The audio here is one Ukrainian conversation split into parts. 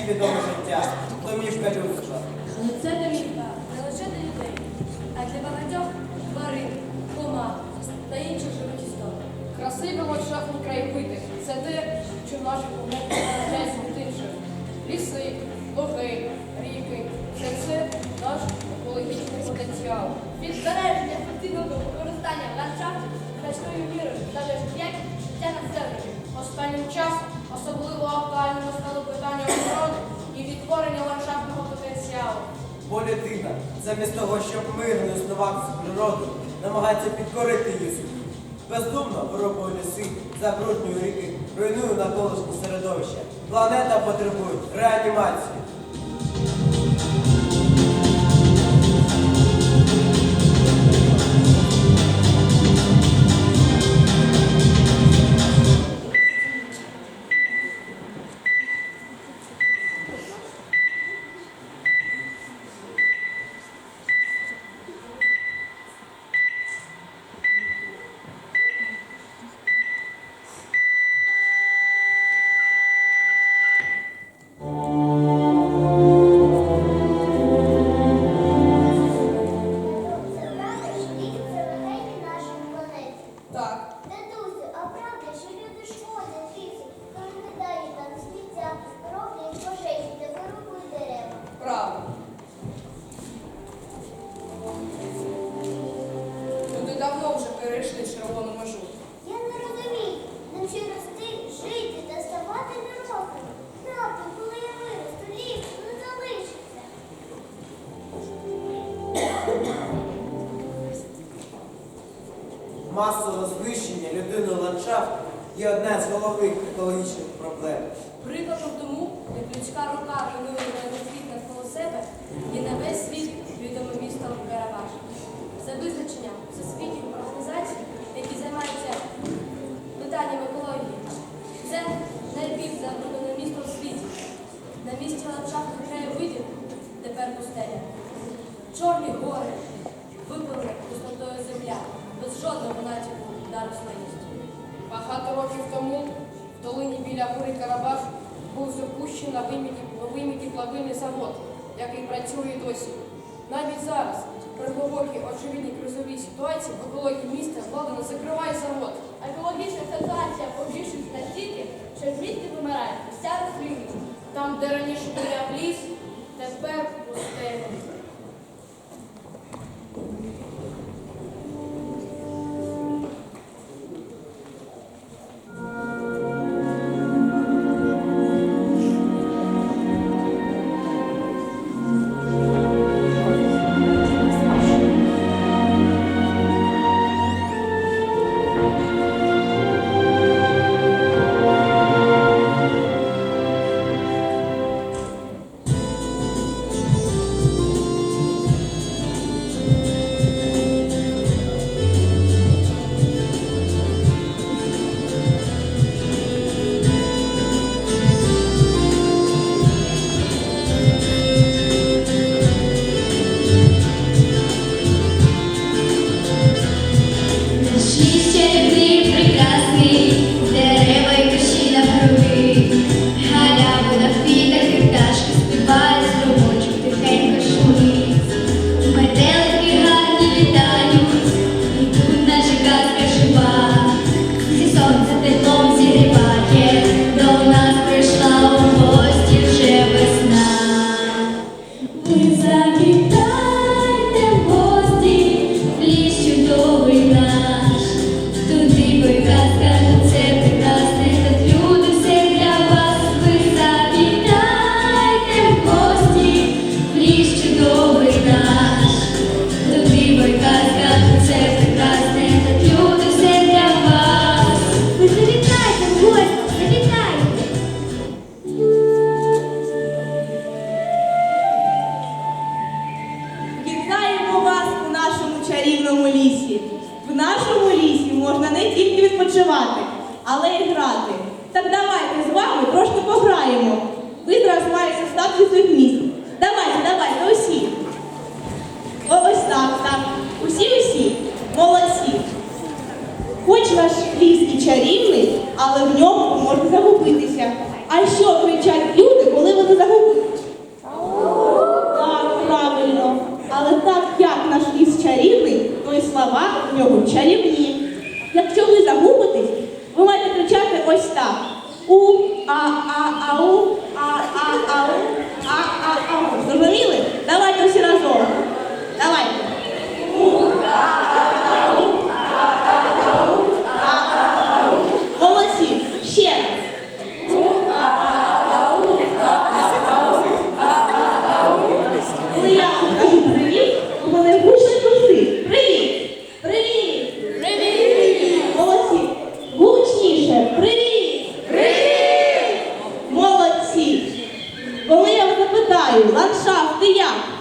її відоме життя, домівка людства. Це не домівка не лише для людей, а для багатьох тварин, комах та інших живих істот. Красивий ландшафтні краєвиди – це те, що наші помилки тише. Ліси, логи, ріки це все наш екологічний потенціал. Від збереження ефективного використання ландшафтів значною мірою залежить як життя на населення. Останнім часом особливо. Бо людина, замість того, щоб мирно існувати з природою, намагається підкорити її собі. Бездумно вирубує ліси, забруднює ріки, руйнує навколишнє середовище. Планета потребує реанімації. Перейшли червону межу. Я не розумію, нам ще рости, жити та ставати дорослими. Правда, коли я виросту, лісу не залишиться. Масове знищення людини ландшафт є одне з головних екологічних біля гори Карабаш був запущений виміті, плавильний завод, який працює досі. Навіть зараз, при глибокій очевидній кризовій ситуації, в екології міста влада закриває завод. Екологічна ситуація погіршується настільки, що в місті помирає вся рослинність. Там, де раніше буяв ліс, тепер пустеля. Хоч ваш хвіст і чарівний, але в ньому ви можете загубитися. А що кричать люди, коли вони загубилися? Так, правильно. Але так як наш ліс чарівний, то і слова в нього чарівні. Якщо ви загубитесь, ви маєте кричати ось так. У, а, а, ау, а, а, ау, а, а, ау. Зрозуміли? 不要。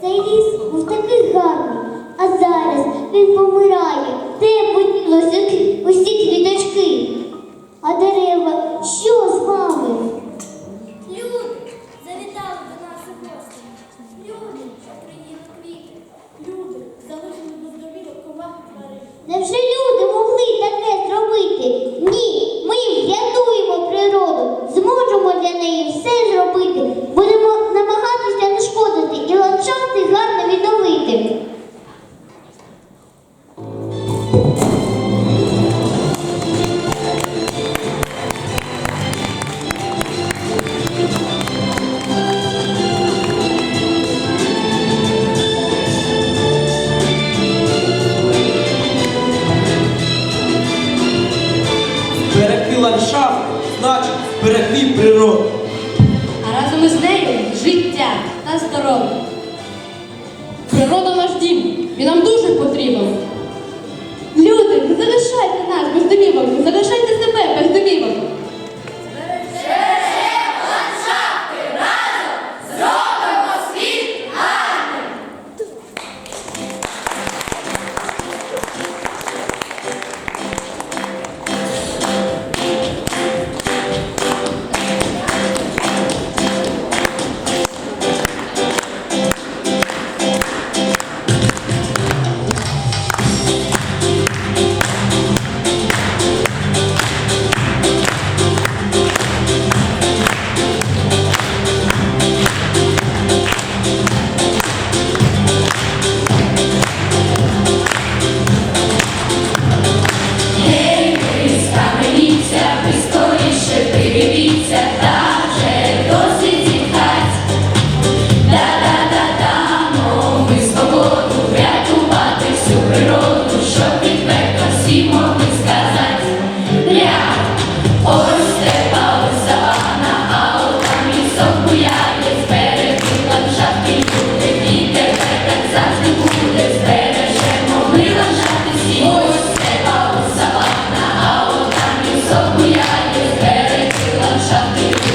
Цей ліс був такий гарний, а зараз він помирає, де поділося усі квіточки. природу, а разом із нею життя та здоров'я. Природа наш дім, він нам дуже потрібен. した